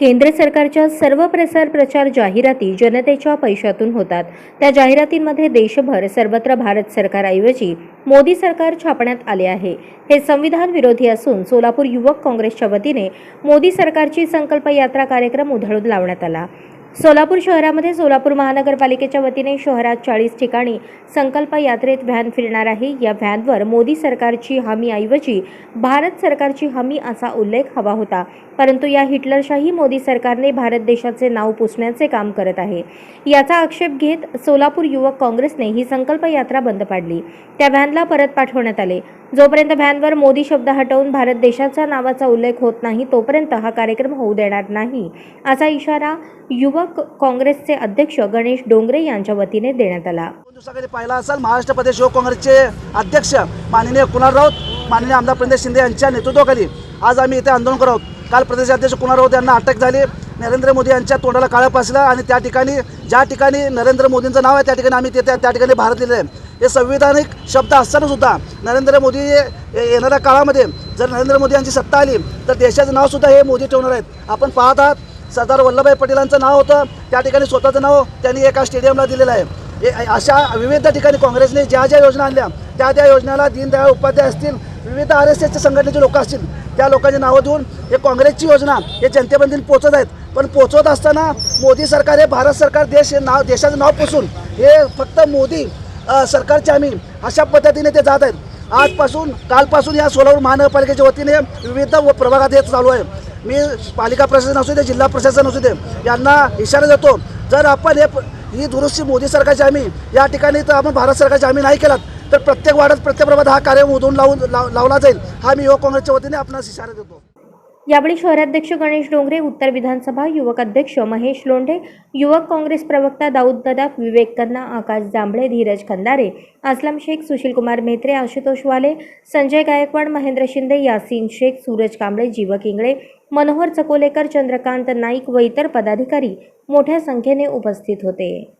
केंद्र सरकारच्या सर्व प्रसार प्रचार जाहिराती जनतेच्या पैशातून होतात. त्या जाहिरातींमध्ये देशभर सर्वत्र भारत सरकारऐवजी मोदी सरकार छापण्यात आले आहे. हे संविधान विरोधी असून सोलापूर युवक काँग्रेसच्या वतीने मोदी सरकारची संकल्प यात्रा कार्यक्रम उधळून लावण्यात आला. सोलापूर शहरामध्ये सोलापूर महानगरपालिकेच्या वतीने शहरात चाळीस ठिकाणी संकल्प यात्रेत व्हॅन फिरणार आहे. या व्हॅनवर मोदी सरकारची हमीऐवजी भारत सरकारची हमी असा उल्लेख हवा होता. परंतु या हिटलरशाही मोदी सरकारने भारत देशाचे नाव पुसण्याचे काम करत आहे. याचा आक्षेप घेत सोलापूर युवक काँग्रेसने ही संकल्प यात्रा बंद पाडली. त्या व्हॅनला परत पाठवण्यात आले. जोपर्यंत व्हॅनवर मोदी शब्द हटवून भारत देशाच्या नावाचा उल्लेख होत नाही तोपर्यंत हा कार्यक्रम होऊ देणार नाही असा इशारा युवक काँग्रेसचे अध्यक्ष गणेश डोंगरे यांच्या वतीने देण्यात आला. दोन पाहिला असाल महाराष्ट्र प्रदेश युवक काँग्रेसचे अध्यक्ष माननीय कुणाल राऊत माननीय आमदार प्रदेश शिंदे यांच्या नेतृत्वाखाली आज आम्ही इथे आंदोलन करत आहोत. काल प्रदेशाध्यक्ष कुणाल राऊत यांना अटक झाली. नरेंद्र मोदी यांच्या तोंडाला काळा पासला आणि त्या ठिकाणी ज्या ठिकाणी नरेंद्र मोदींचं नाव आहे त्या ठिकाणी आम्ही तिथे त्या ठिकाणी भारत लिहिलं आहे. हे संविधानिक शब्द असताना सुद्धा नरेंद्र मोदी येणाऱ्या काळामध्ये जर नरेंद्र मोदी यांची सत्ता आली तर देशाचं नावसुद्धा हे मोदी ठेवणार आहेत. आपण पाहत आहात सरदार वल्लभभाई पटेलांचं नाव होतं त्या ठिकाणी स्वतःचं नाव त्यांनी एका स्टेडियमला दिलेलं आहे. अशा विविध ठिकाणी काँग्रेसने ज्या ज्या योजना आणल्या त्या त्या योजनाला दीनदयाळ उपाध्याय असतील विविध आर एस एसच्या संघटनेचे लोक असतील त्या लोकांची नावं देऊन हे काँग्रेसची योजना हे जनतेपर्यंत पोचत आहेत. पण पोचवत असताना मोदी सरकार हे भारत सरकार देश हे नाव देशाचं नाव पुसून हे फक्त मोदी सरकारचे आम्ही अशा पद्धतीने ते जात आहेत. आजपासून कालपासून या सोलापूर महानगरपालिकेच्या वतीने विविध व प्रभागात हे चालू आहे. मी पालिका प्रशासन असू दे जिल्हा प्रशासन असू दे यांना इशारा देतो. जर आपण हे ही दुरुस्ती मोदी सरकारची आम्ही या ठिकाणी तर आपण भारत सरकारची आम्ही नाही केलात तर प्रत्येक वाड्यात प्रत्येक प्रभात हा कार्य उधळून लावून लाव- लावला जाईल. हा मी युवक काँग्रेसच्या वतीने आपणास इशारा देतो. यावेळी शहराध्यक्ष गणेश डोंगरे उत्तर विधानसभा युवक अध्यक्ष महेश लोंढे युवक काँग्रेस प्रवक्ता दाऊद ददाफ विवेक कन्ना आकाश जांभळे धीरज खंदारे असलम शेख सुशीलकुमार मेत्रे आशुतोष वाले संजय गायकवाड महेंद्र शिंदे यासीन शेख सूरज कांबळे जीवक इंगळे मनोहर चकोलेकर चंद्रकांत नाईक व इतर पदाधिकारी मोठ्या संख्येने उपस्थित होते.